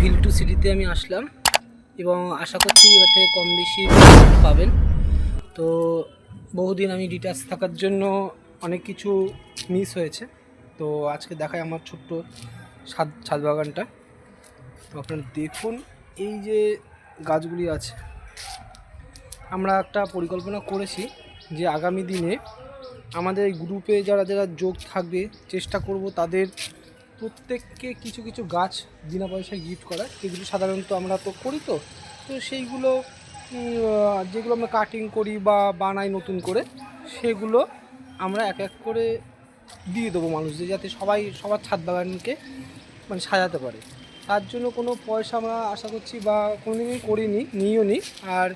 ভিল two সিটিতে আমি আসলাম এবং আশা করছি এবার থেকে কম বেশি পাবেন। তো বহুদিন আমি ডিটাচ থাকার জন্য অনেক কিছু মিস হয়েছে। তো আজকে দেখায় আমার ছোট্ট ছাদ ছাদ বাগানটা তো আপনারা দেখুন এই যে গাছগুলি আছে। আমরা একটা পরিকল্পনা করেছি যে আগামী দিনে আমাদের গ্রুপে যারা যারা যোগ থাকবে, চেষ্টা করব তাদের প্রত্যেককে কিছু কিছু গাছ বিনা পয়সায় গিফট করা। যেগুলো সাধারণত আমরা তো করি তো। তো সেইগুলো যেগুলো আমরা কাটিং করি বা বানাই নতুন করে, সেগুলো আমরা এক এক করে দিয়ে দেবো মানুষদের যাতে সবাই, সবার ছাদ বাগানকে মানে সাজাতে পারে। তার জন্য কোনো পয়সা আমরা আশা করছি বা কোনো দিনই করিনি, নিইও নি। আর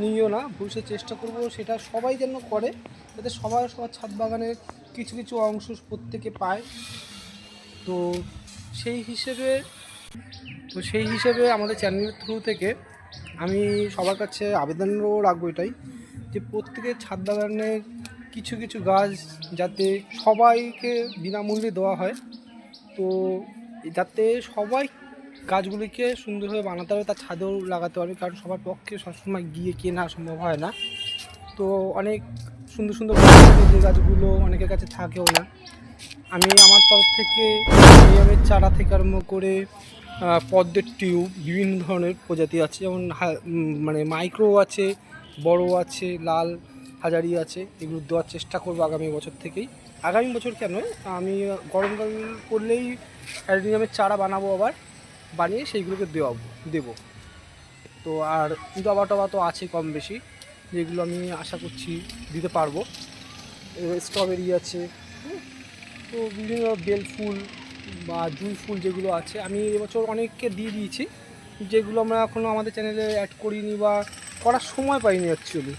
নিইও না ভবিষ্যৎ চেষ্টা করব সেটা সবাই যেন করে, যাতে সবাই সবার ছাদ বাগানের কিছু কিছু অংশ প্রত্যেকে পায়। তো সেই হিসেবে, তো সেই হিসেবে আমাদের চ্যানেলের থ্রু থেকে আমি সবার কাছে আবেদনও রাখব এটাই যে প্রত্যেকের ছাদ বাগানের কিছু কিছু গাছ যাতে সবাইকে বিনামূল্যে দেওয়া হয়, তো যাতে সবাই গাছগুলিকে সুন্দরভাবে বানাতে হবে তার ছাদেও লাগাতে পারবে কারণ সবার পক্ষে সবসময় গিয়ে কেনা সম্ভব হয় না। তো অনেক সুন্দর সুন্দর যে গাছগুলো অনেকের কাছে থাকেও না। আমি আমার তরফ থেকে নিয়মের চারা থেকে আরম্ভ করে পদ্মের টিউব, বিভিন্ন ধরনের প্রজাতি আছে। যেমন মানে মাইক্রো আছে, বড় আছে, লাল, হাজারি আছে, এগুলো দেওয়ার চেষ্টা করব আগামী বছর থেকেই। আগামী বছর কেন? আমি গরমকাল করলেই অ্যালুমিনিয়ামের চারা বানাবো আবার, বানিয়ে সেইগুলোকে দেওয়াবো, দেবো। তো আর জবা টবা তো আছে কম বেশি, যেগুলো আমি আশা করছি দিতে পারব। স্ট্রবেরি আছে তো বিভিন্ন বেল ফুল বা জুঁই ফুল যেগুলো আছে, আমি এবছর অনেককে দিয়ে দিয়েছি। যেগুলো আমরা এখনও আমাদের চ্যানেলে অ্যাড করিনি বা করার সময় পাইনি অ্যাকচুয়ালি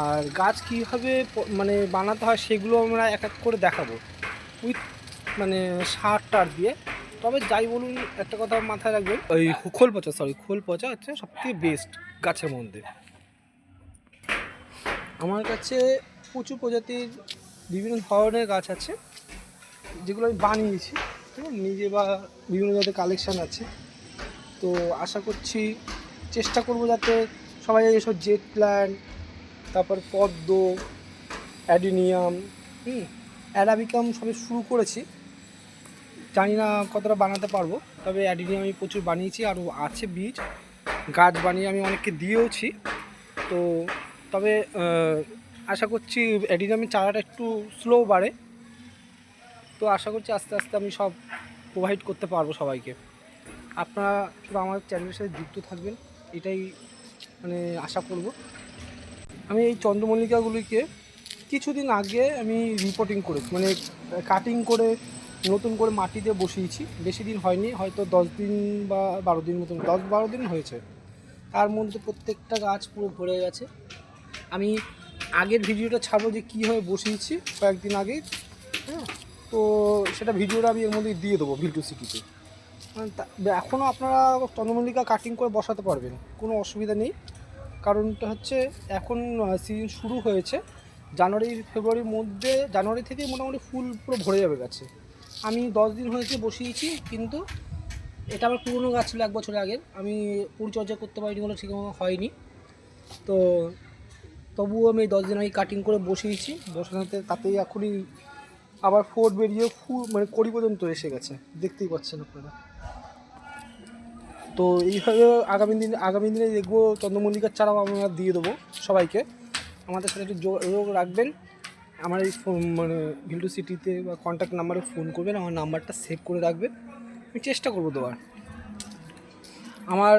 আর গাছ কীভাবে মানে বানাতে হয় সেগুলো আমরা এক এক করে দেখাবো। উইথ মানে সার টার দিয়ে। তবে যাই বলুন, একটা কথা মাথায় রাখবেন, ওই খোল পচা সরি খোল পচা হচ্ছে সবথেকে বেস্ট গাছের মধ্যে। আমার কাছে প্রচুর প্রজাতির বিভিন্ন ধরনের গাছ আছে, যেগুলো আমি বানিয়েছি ঠিক আছে? নিজে বা বিভিন্ন জাতের কালেকশান আছে। তো আশা করছি, চেষ্টা করব যাতে সবাই এসব জেট প্ল্যান্ট তারপর পদ্ম, অ্যাডিনিয়াম, হুম, অ্যারাবিকাম সবে শুরু করেছি। জানি না কতটা বানাতে পারব, তবে অ্যাডিনিয়াম আমি প্রচুর বানিয়েছি, আরও আছে বীজ। গাছ বানিয়ে আমি অনেককে দিয়েওছি। তো তবে আশা করছি অ্যাডিনিয়ামের চারাটা একটু স্লো বাড়ে। তো আশা করছি আস্তে আস্তে আমি সব প্রোভাইড করতে পারব সবাইকে। আপনারা শুধু আমার চ্যানেলের সাথে যুক্ত থাকবেন, এটাই মানে আশা করব। আমি এই চন্দ্রমল্লিকাগুলিকে কিছুদিন আগে আমি রিপোর্টিং করেছি মানে কাটিং করে, নতুন করে মাটিতে বসিয়েছি। বেশি দিন হয়নি, হয়তো দশ দিন বা বারো দিন মতন, দশ বারো দিন হয়েছে। তার মধ্যে প্রত্যেকটা গাছ পুরো ভরে গেছে। আমি আগের ভিডিওটা ছাড়বো যে কীভাবে বসিয়েছি কয়েকদিন আগেই হ্যাঁ? তো সেটা ভিডিওটা আমি এর মধ্যে দিয়ে দেবো ভিলটু সিটিতে। মানে এখনও আপনারা চন্দ্রমল্লিকা কাটিং করে বসাতে পারবেন, কোনো অসুবিধা নেই। কারণটা হচ্ছে এখন সিজন শুরু হয়েছে, জানুয়ারি ফেব্রুয়ারির মধ্যে, জানুয়ারি থেকে মোটামুটি ফুল পুরো ভরে যাবে গাছে। আমি দশ দিন হয়েছে বসিয়েছি, কিন্তু এটা আমার পুরনো গাছ ছিল এক বছর আগের, আমি পরিচর্যা করতে পারিনি বলে ঠিক হয়নি। তো তবুও আমি দশ দিন আগে কাটিং করে বসিয়েছি বসানোতে তাতেই এখনই আবার ফোর বেরিয়ে ফুল মানে কড়ি পর্যন্ত এসে গেছে। দেখতেই পাচ্ছেন আপনারা। তো এইভাবে আগামী দিন, আগামী দিনে দেখব চন্দ্রমল্লিকার চারাও আমরা দিয়ে দেবো সবাইকে। আমাদের সাথে একটু যোগাযোগ রাখবেন। আমার এই ফোন মানে ভিল্টু সিটিতে বা কন্ট্যাক্ট নাম্বারে ফোন করবেন। আমার নাম্বারটা সেভ করে রাখবেন। আমি চেষ্টা করব দেওয়ার। আমার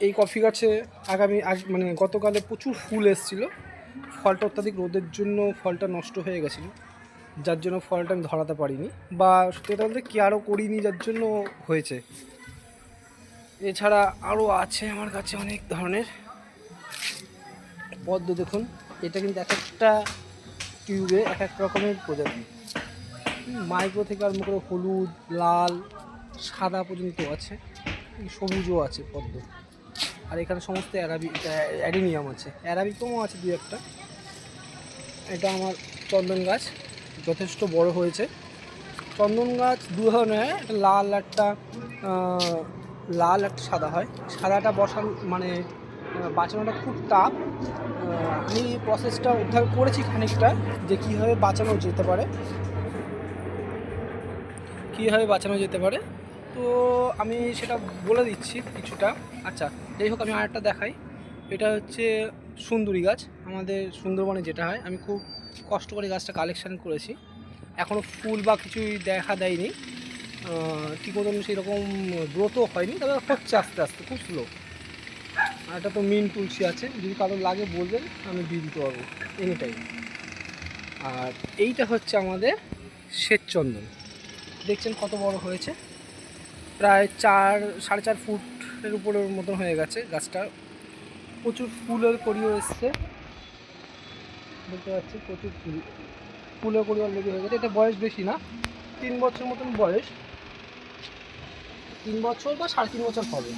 এই কফি গাছে আগামী আজ মানে গতকালে প্রচুর ফুল এসেছিল। ফলটা অত্যাধিক রোদের জন্য ফলটা নষ্ট হয়ে গেছিল, যার জন্য ফলটা আমি ধরাতে পারিনি বা সত্যি কথা বলতে কেয়ারও করিনি যার জন্য হয়েছে। এছাড়া আরও আছে আমার কাছে অনেক ধরনের। পদ্ম দেখুন, এটা কিন্তু এক একটা টিউবে এক এক রকমের প্রজাতি। মাইক্রো থেকে আরম্ভ করে হলুদ, লাল, সাদা পর্যন্ত আছে, সবুজও আছে পদ্ম। আর এখানে সমস্ত অ্যারাবি অ্যাডিনিয়াম আছে। অ্যারাবিকমও আছে দু একটা। এটা আমার চন্দন গাছ যথেষ্ট বড় হয়েছে। চন্দন গাছ দু ধরনের হয়, একটা লাল একটা লাল একটা সাদা হয়। সাদাটা বসানো মানে বাঁচানোটা খুব টাফ আমি প্রসেসটা উদ্ধার করেছি খানিকটা যে কীভাবে বাঁচানো যেতে পারে। কীভাবে বাঁচানো যেতে পারে? তো আমি সেটা বলে দিচ্ছি কিছুটা। আচ্ছা যাই হোক আমি আরেকটা দেখাই। এটা হচ্ছে সুন্দরী গাছ। আমাদের সুন্দরবনে যেটা হয়, আমি খুব কষ্ট করে গাছটা কালেকশান করেছি। এখনও ফুল বা কিছুই দেখা দেয়নি। ঠিক মতন সেরকম গ্রোথও হয়নি, তবে হচ্ছে আস্তে আস্তে, খুব স্লো আর একটা তো মিন তুলসী আছে, যদি কারোর লাগে বলবেন, আমি দিয়ে দিতে পারব এনি টাইম আর এইটা হচ্ছে আমাদের শ্বেতচন্দন। দেখছেন কত বড় হয়েছে? প্রায় চার, সাড়ে চার ফুটের উপরের মতন হয়ে গেছে গাছটা। প্রচুর ফুলের কড়িও এসছে। দেখতে পাচ্ছি প্রচুর ফুল। ফুলের কড়ি অলরেডি হয়ে গেছে। এটা বয়স বেশি না। তিন বছর মতন বয়স। তিন বছর বা সাড়ে তিন বছর হবে।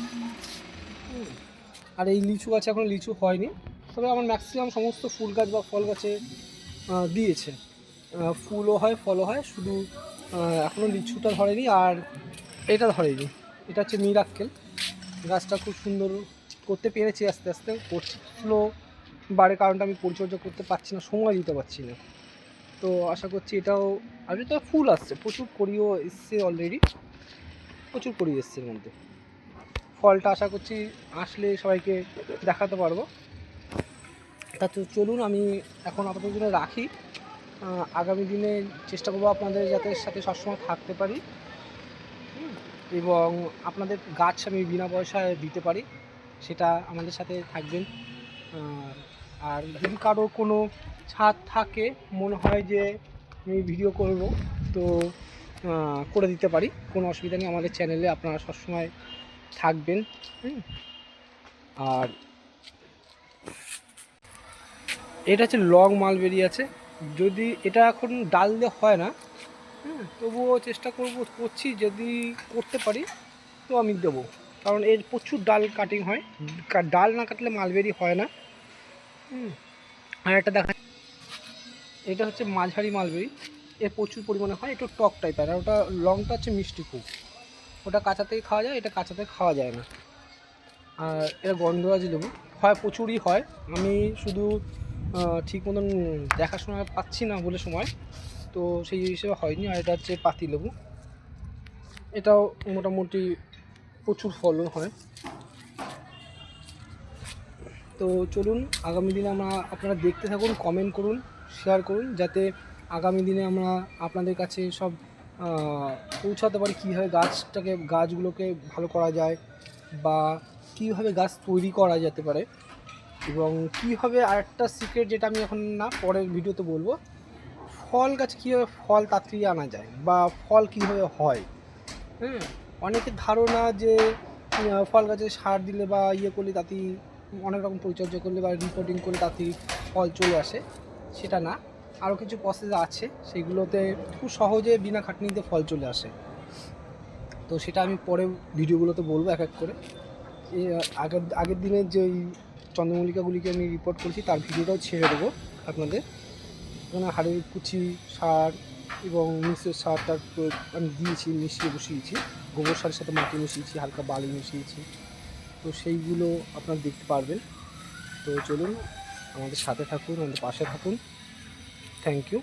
আর এই লিচু গাছে এখন লিচু হয়নি। তবে আমার ম্যাক্সিমাম সমস্ত ফুল গাছ বা ফল গাছে দিয়েছে। ফুলও হয়, ফলও হয়। শুধু এখনও লিচুটা ধরেনি। আর এটা ধরেনি এটা হচ্ছে মিরাক্কেল। গাছটা খুব সুন্দর করতে পেরেছি আস্তে আস্তে। করছি। স্লো বাড়ে কারণটা আমি পরিচর্যা করতে পারছি না, সময় দিতে পারছি না। তো আশা করছি এটাও, আর তো ফুল আসছে। প্রচুর করিও এসছে অলরেডি প্রচুর করি এসছে এর মধ্যে। ফলটা আশা করছি আসলে সবাইকে দেখাতে পারব। তা তো চলুন, আমি এখন আপাতত রাখি। আগামী দিনে চেষ্টা করব আপনাদের যাতে সাথে সবসময় থাকতে পারি। এবং আপনাদের গাছ আমি বিনা পয়সায় দিতে পারি, সেটা আমাদের সাথে থাকবেন। আর যদি কারোর কোনো ছাদ থাকে, মনে হয় যে আমি ভিডিও করব, তো করে দিতে পারি। কোনো অসুবিধা নেই, আমাদের চ্যানেলে আপনারা সবসময় থাকবেন। আর এটা হচ্ছে লং মালবেরি আছে। যদি এটা এখন ডাল দিয়ে হয় না হ্যাঁ তবুও চেষ্টা করব করছি যদি করতে পারি তো আমি দেবো। কারণ এর প্রচুর ডাল কাটিং হয়। ডাল না কাটলে মালবেরি হয় না। হুম। আর একটা দেখা এটা হচ্ছে মাঝারি মালবেরি। এর প্রচুর পরিমাণে হয় একটু টক টাইপের আর ওটা লংটা হচ্ছে মিষ্টি খুব। ওটা কাঁচাতেই খাওয়া যায় এটা কাঁচাতে খাওয়া যায় না। আর এটা গন্ধরাজ লেবু। হয় প্রচুরই হয়। আমি শুধু ঠিক মতন দেখাশোনা পাচ্ছি না বলে সময়। তো সেই হিসেবে হয়নি, আর এটা হচ্ছে পাতি লেবু। এটাও মোটামুটি প্রচুর ফলন হয়। তো চলুন, আগামী দিনে আমরা আপনারা দেখতে থাকুন কমেন্ট করুন শেয়ার করুন, যাতে আগামী দিনে আমরা আপনাদের কাছে সব পৌঁছাতে পারি, কীভাবে গাছটাকে, গাছগুলোকে ভালো করা যায় বা কীভাবে গাছ তৈরি করা যেতে পারে এবং কীভাবে আরেকটা সিক্রেট যেটা আমি এখন না পরের ভিডিওতে বলব ফল গাছ কীভাবে ফল তাড়াতাড়ি আনা যায় বা ফল কীভাবে হয়? হ্যাঁ অনেকের ধারণা যে ফল গাছে সার দিলে বা ইয়ে করলে তাতেই অনেক রকম পরিচর্যা করলে বা রিপোর্টিং করলে তাতেই ফল চলে আসে, সেটা না। আরও কিছু প্রসেস আছে, সেগুলোতে খুব সহজে বিনা খাটনিতে ফল চলে আসে। তো সেটা আমি পরে ভিডিওগুলোতে বলব এক এক করে। আগের আগের দিনের যে চন্দ্রমল্লিকাগুলিকে আমি রিপোর্ট করেছি, তার ভিডিওটাও ছেড়ে দেবো আপনাদের। ওখানে হাড়ের কুচি, সার এবং মিশ্র সারটা প্রয়োগ আমি দিয়েছি, মিশিয়ে বসিয়েছি। গোবর সারের সাথে মাটি মিশিয়েছি, হালকা বালি মিশিয়েছি। তো সেইগুলো আপনারা দেখতে পারবেন। তো চলুন আমাদের সাথে থাকুন, আমাদের পাশে থাকুন। Thank you